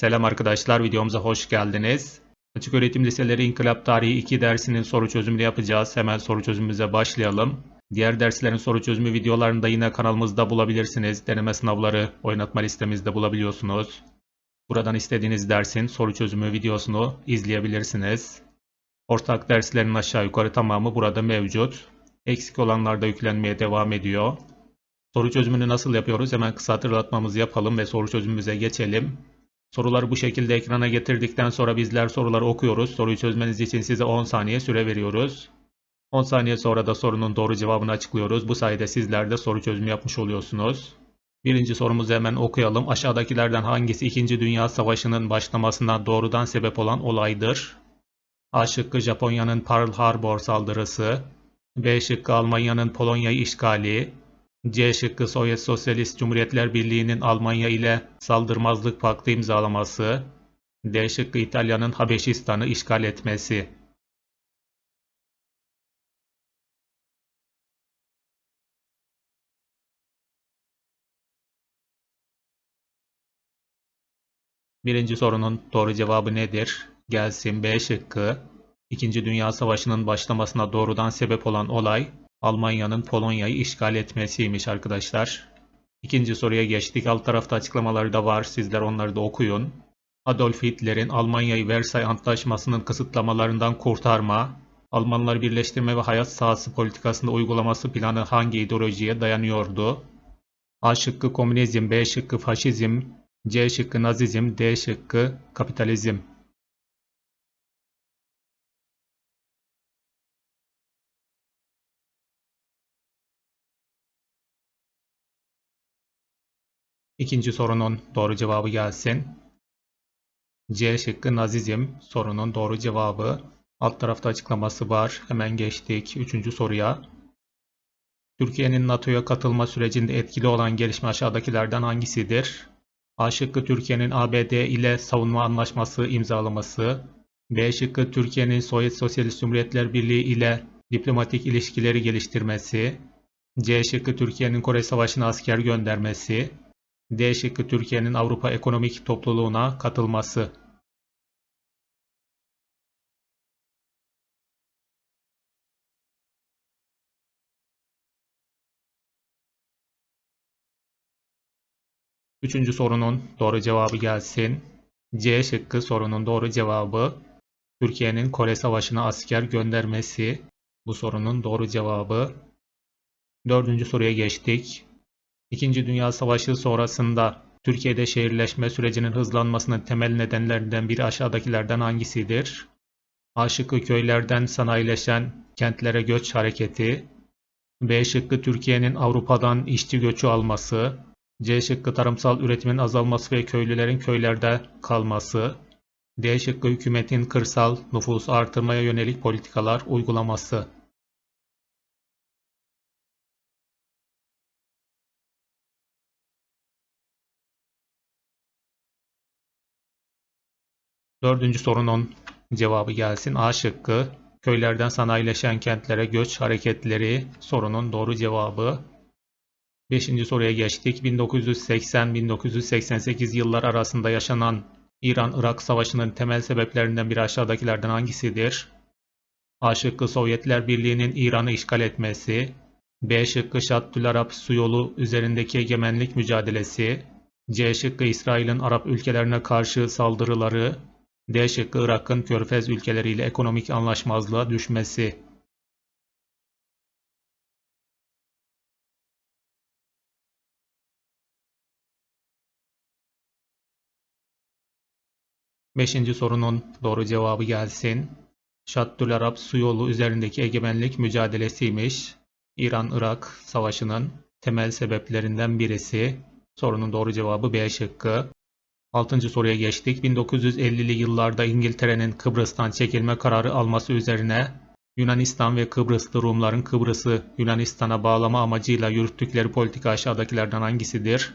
Selam arkadaşlar, videomuza hoş geldiniz. Açık Öğretim Liseleri İnkılap Tarihi 2 dersinin soru çözümünü yapacağız. Hemen soru çözümümüze başlayalım. Diğer derslerin soru çözümü videolarını da yine kanalımızda bulabilirsiniz. Deneme sınavları oynatma listemizde bulabiliyorsunuz. Buradan istediğiniz dersin soru çözümü videosunu izleyebilirsiniz. Ortak derslerin aşağı yukarı tamamı burada mevcut. Eksik olanlar da yüklenmeye devam ediyor. Soru çözümünü nasıl yapıyoruz? Hemen kısa hatırlatmamızı yapalım ve soru çözümümüze geçelim. Soruları bu şekilde ekrana getirdikten sonra bizler soruları okuyoruz. Soruyu çözmeniz için size 10 saniye süre veriyoruz. 10 saniye sonra da sorunun doğru cevabını açıklıyoruz. Bu sayede sizler de soru çözümü yapmış oluyorsunuz. Birinci sorumuzu hemen okuyalım. Aşağıdakilerden hangisi 2. Dünya Savaşı'nın başlamasına doğrudan sebep olan olaydır? A şıkkı Japonya'nın Pearl Harbor saldırısı. B şıkkı Almanya'nın Polonya'yı işgali. C şıkkı Sovyet Sosyalist Cumhuriyetler Birliği'nin Almanya ile saldırmazlık paktı imzalaması. D şıkkı İtalya'nın Habeşistan'ı işgal etmesi. Birinci sorunun doğru cevabı nedir? Gelsin B şıkkı. İkinci Dünya Savaşı'nın başlamasına doğrudan sebep olan olay Almanya'nın Polonya'yı işgal etmesiymiş arkadaşlar. İkinci soruya geçtik. Alt tarafta açıklamaları da var. Sizler onları da okuyun. Adolf Hitler'in Almanya'yı Versay Antlaşması'nın kısıtlamalarından kurtarma, Almanları birleştirme ve hayat sahası politikasında uygulaması planı hangi ideolojiye dayanıyordu? A şıkkı komünizm, B şıkkı faşizm, C şıkkı nazizm, D şıkkı kapitalizm. İkinci sorunun doğru cevabı gelsin. C şıkkı nazizm sorunun doğru cevabı. Alt tarafta açıklaması var. Hemen geçtik. Üçüncü soruya. Türkiye'nin NATO'ya katılma sürecinde etkili olan gelişme aşağıdakilerden hangisidir? A şıkkı Türkiye'nin ABD ile savunma anlaşması imzalaması. B şıkkı Türkiye'nin Sovyet Sosyalist Cumhuriyetler Birliği ile diplomatik ilişkileri geliştirmesi. C şıkkı Türkiye'nin Kore Savaşı'na asker göndermesi. D şıkkı Türkiye'nin Avrupa Ekonomik Topluluğuna katılması. Üçüncü sorunun doğru cevabı gelsin. C şıkkı sorunun doğru cevabı. Türkiye'nin Kore Savaşı'na asker göndermesi. Bu sorunun doğru cevabı. Dördüncü soruya geçtik. İkinci Dünya Savaşı sonrasında Türkiye'de şehirleşme sürecinin hızlanmasının temel nedenlerinden biri aşağıdakilerden hangisidir? A şıkkı köylerden sanayileşen kentlere göç hareketi. B şıkkı Türkiye'nin Avrupa'dan işçi göçü alması. C şıkkı tarımsal üretimin azalması ve köylülerin köylerde kalması. D şıkkı hükümetin kırsal nüfusu artırmaya yönelik politikalar uygulaması. Dördüncü sorunun cevabı gelsin. A şıkkı. Köylerden sanayileşen kentlere göç hareketleri sorunun doğru cevabı. Beşinci soruya geçtik. 1980-1988 yıllar arasında yaşanan İran-Irak Savaşı'nın temel sebeplerinden biri aşağıdakilerden hangisidir? A şıkkı Sovyetler Birliği'nin İran'ı işgal etmesi. B şıkkı Şattül Arap su yolu üzerindeki egemenlik mücadelesi. C şıkkı İsrail'in Arap ülkelerine karşı saldırıları. D şıkkı Irak'ın Körfez ülkeleriyle ekonomik anlaşmazlığa düşmesi. Beşinci sorunun doğru cevabı gelsin. Şattül Arap su yolu üzerindeki egemenlik mücadelesiymiş. İran-Irak savaşının temel sebeplerinden birisi. Sorunun doğru cevabı B şıkkı. Altıncı soruya geçtik. 1950'li yıllarda İngiltere'nin Kıbrıs'tan çekilme kararı alması üzerine Yunanistan ve Kıbrıslı Rumların Kıbrıs'ı Yunanistan'a bağlama amacıyla yürüttükleri politika aşağıdakilerden hangisidir?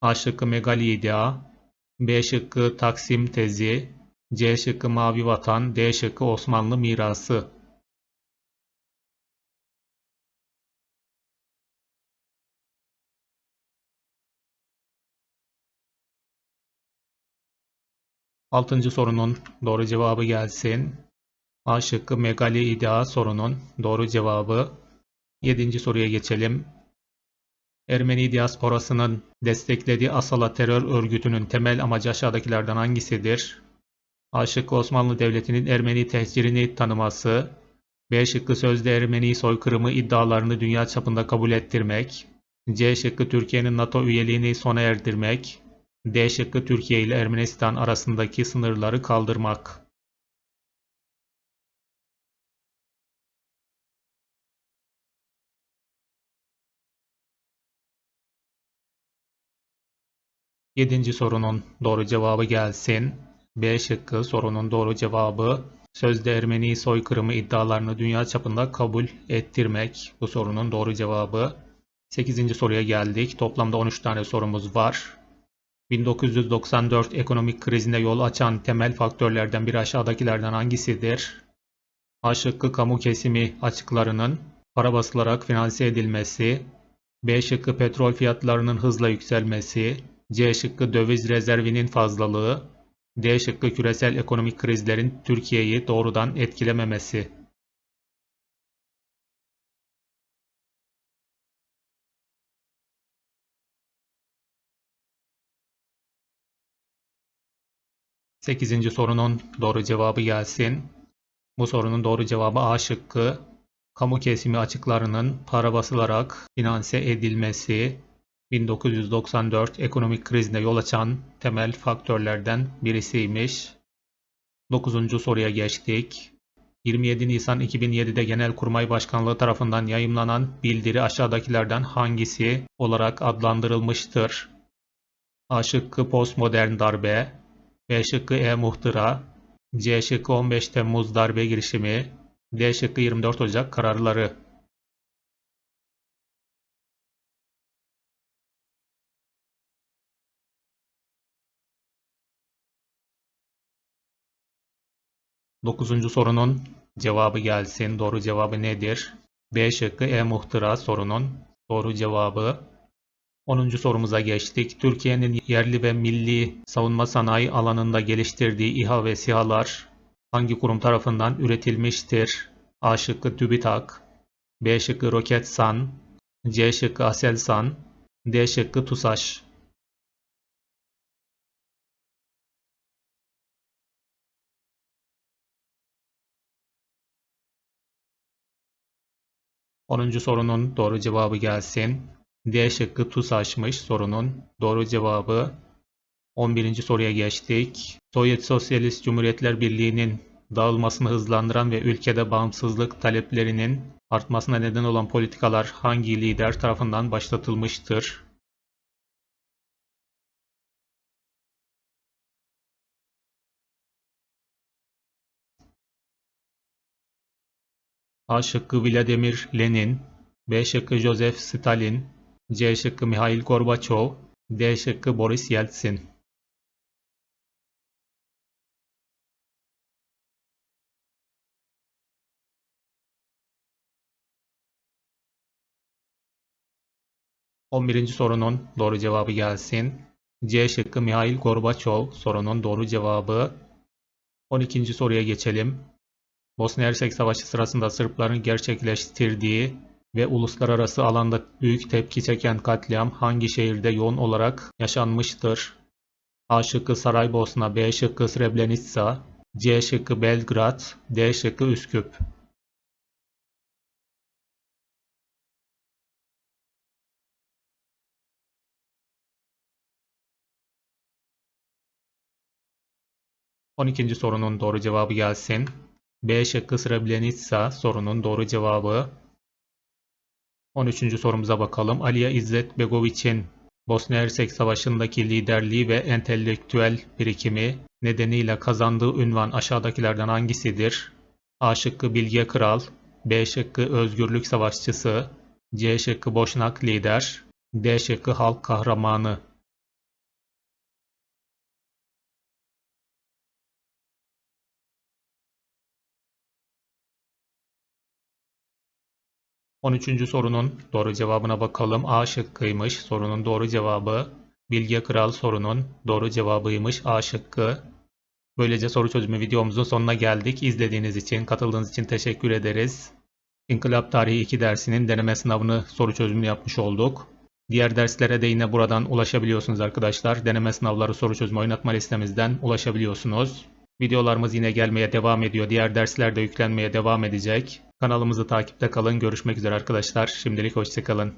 A şıkkı Megali İdea, B şıkkı Taksim tezi, C şıkkı Mavi Vatan, D şıkkı Osmanlı mirası. Altıncı sorunun doğru cevabı gelsin. A şıkkı Megali İdea sorunun doğru cevabı. Yedinci soruya geçelim. Ermeni diasporasının desteklediği Asala terör örgütünün temel amacı aşağıdakilerden hangisidir? A şıkkı Osmanlı Devleti'nin Ermeni tehcirini tanıması. B şıkkı sözde Ermeni soykırımı iddialarını dünya çapında kabul ettirmek. C şıkkı Türkiye'nin NATO üyeliğini sona erdirmek. D şıkkı Türkiye ile Ermenistan arasındaki sınırları kaldırmak. Yedinci sorunun doğru cevabı gelsin. B şıkkı sorunun doğru cevabı sözde Ermeni soykırımı iddialarını dünya çapında kabul ettirmek. Bu sorunun doğru cevabı. 8. soruya geldik. Toplamda 13 tane sorumuz var. 1994 ekonomik krizine yol açan temel faktörlerden biri aşağıdakilerden hangisidir? A şıkkı kamu kesimi açıklarının para basılarak finanse edilmesi, B şıkkı petrol fiyatlarının hızla yükselmesi, C şıkkı döviz rezervinin fazlalığı, D şıkkı küresel ekonomik krizlerin Türkiye'yi doğrudan etkilememesi. Sekizinci sorunun doğru cevabı gelsin. Bu sorunun doğru cevabı A şıkkı. Kamu kesimi açıklarının para basılarak finanse edilmesi 1994 ekonomik krizine yol açan temel faktörlerden birisiymiş. 9. soruya geçtik. 27 Nisan 2007'de Genelkurmay Başkanlığı tarafından yayımlanan bildiri aşağıdakilerden hangisi olarak adlandırılmıştır? A şıkkı postmodern darbe, B şıkkı e-muhtıra, C şıkkı 15 Temmuz darbe girişimi, D şıkkı 24 Ocak kararları. Dokuzuncu sorunun cevabı gelsin. Doğru cevabı nedir? B şıkkı e-muhtıra sorunun doğru cevabı. 10. sorumuza geçtik. Türkiye'nin yerli ve milli savunma sanayi alanında geliştirdiği İHA ve SİHA'lar hangi kurum tarafından üretilmiştir? A şıkkı TÜBİTAK, B şıkkı Roketsan, C şıkkı Aselsan, D şıkkı TUSAŞ. Onuncu sorunun doğru cevabı gelsin. D şıkkı TUSAŞ'mış sorunun doğru cevabı. 11. soruya geçtik. Sovyet Sosyalist Cumhuriyetler Birliği'nin dağılmasını hızlandıran ve ülkede bağımsızlık taleplerinin artmasına neden olan politikalar hangi lider tarafından başlatılmıştır? A şıkkı Vladimir Lenin, B şıkkı Joseph Stalin, C şıkkı Mihail Gorbaçov, D şıkkı Boris Yeltsin. On birinci sorunun doğru cevabı gelsin. C şıkkı Mihail Gorbaçov sorunun doğru cevabı. 12. soruya geçelim. Bosna Hersek Savaşı sırasında Sırpların gerçekleştirdiği ve uluslararası alanda büyük tepki çeken katliam hangi şehirde yoğun olarak yaşanmıştır? A şıkkı Saraybosna, B şıkkı Srebrenica, C şıkkı Belgrad, D şıkkı Üsküp. On ikinci sorunun doğru cevabı gelsin. B şıkkı Srebrenica sorunun doğru cevabı. 13. sorumuza bakalım. Aliya İzzet Begoviç'in Bosna Hersek Savaşı'ndaki liderliği ve entelektüel birikimi nedeniyle kazandığı ünvan aşağıdakilerden hangisidir? A şıkkı Bilge Kral, B şıkkı Özgürlük Savaşçısı, C şıkkı Boşnak Lider, D şıkkı Halk Kahramanı. 13. sorunun doğru cevabına bakalım. A şıkkıymış sorunun doğru cevabı. Bilge Kral sorunun doğru cevabıymış A şıkkı. Böylece soru çözümü videomuzun sonuna geldik. İzlediğiniz için, katıldığınız için teşekkür ederiz. İnkılap Tarihi 2 dersinin deneme sınavını soru çözümünü yapmış olduk. Diğer derslere de yine buradan ulaşabiliyorsunuz arkadaşlar. Deneme sınavları soru çözümü oynatma listemizden ulaşabiliyorsunuz. Videolarımız yine gelmeye devam ediyor. Diğer dersler de yüklenmeye devam edecek. Kanalımızı takipte kalın. Görüşmek üzere arkadaşlar. Şimdilik hoşçakalın.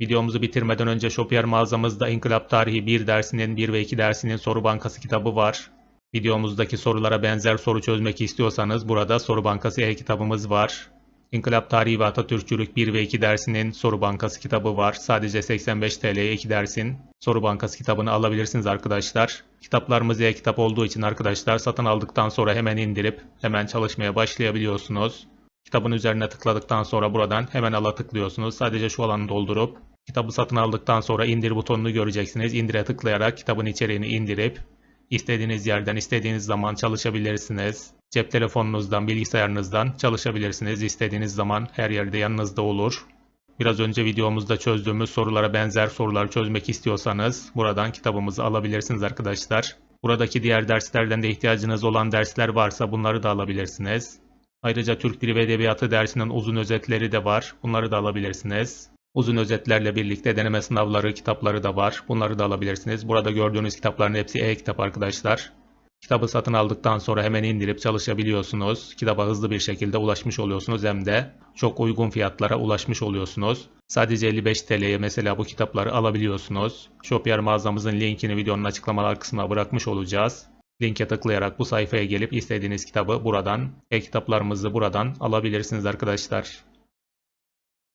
Videomuzu bitirmeden önce Shopier mağazamızda İnkılap Tarihi 1 dersinin 1 ve 2 dersinin soru bankası kitabı var. Videomuzdaki sorulara benzer soru çözmek istiyorsanız burada soru bankası e-kitabımız var. İnkılap Tarihi ve Atatürkçülük 1 ve 2 dersinin soru bankası kitabı var. Sadece 85 TL'ye 2 dersin soru bankası kitabını alabilirsiniz arkadaşlar. Kitaplarımız e-kitap olduğu için arkadaşlar satın aldıktan sonra hemen indirip hemen çalışmaya başlayabiliyorsunuz. Kitabın üzerine tıkladıktan sonra buradan hemen ala tıklıyorsunuz. Sadece şu alanı doldurup kitabı satın aldıktan sonra indir butonunu göreceksiniz. İndire tıklayarak kitabın içeriğini indirip istediğiniz yerden istediğiniz zaman çalışabilirsiniz. Cep telefonunuzdan, bilgisayarınızdan çalışabilirsiniz. İstediğiniz zaman her yerde yanınızda olur. Biraz önce videomuzda çözdüğümüz sorulara benzer sorular çözmek istiyorsanız buradan kitabımızı alabilirsiniz arkadaşlar. Buradaki diğer derslerden de ihtiyacınız olan dersler varsa bunları da alabilirsiniz. Ayrıca Türk Dili ve Edebiyatı dersinin uzun özetleri de var. Bunları da alabilirsiniz. Uzun özetlerle birlikte deneme sınavları, kitapları da var. Bunları da alabilirsiniz. Burada gördüğünüz kitapların hepsi e-kitap arkadaşlar. Kitabı satın aldıktan sonra hemen indirip çalışabiliyorsunuz. Kitaba hızlı bir şekilde ulaşmış oluyorsunuz hem de çok uygun fiyatlara ulaşmış oluyorsunuz. Sadece 55 TL'ye mesela bu kitapları alabiliyorsunuz. Shopier mağazamızın linkini videonun açıklamalar kısmına bırakmış olacağız. Linke tıklayarak bu sayfaya gelip istediğiniz kitabı buradan, e-kitaplarımızı buradan alabilirsiniz arkadaşlar.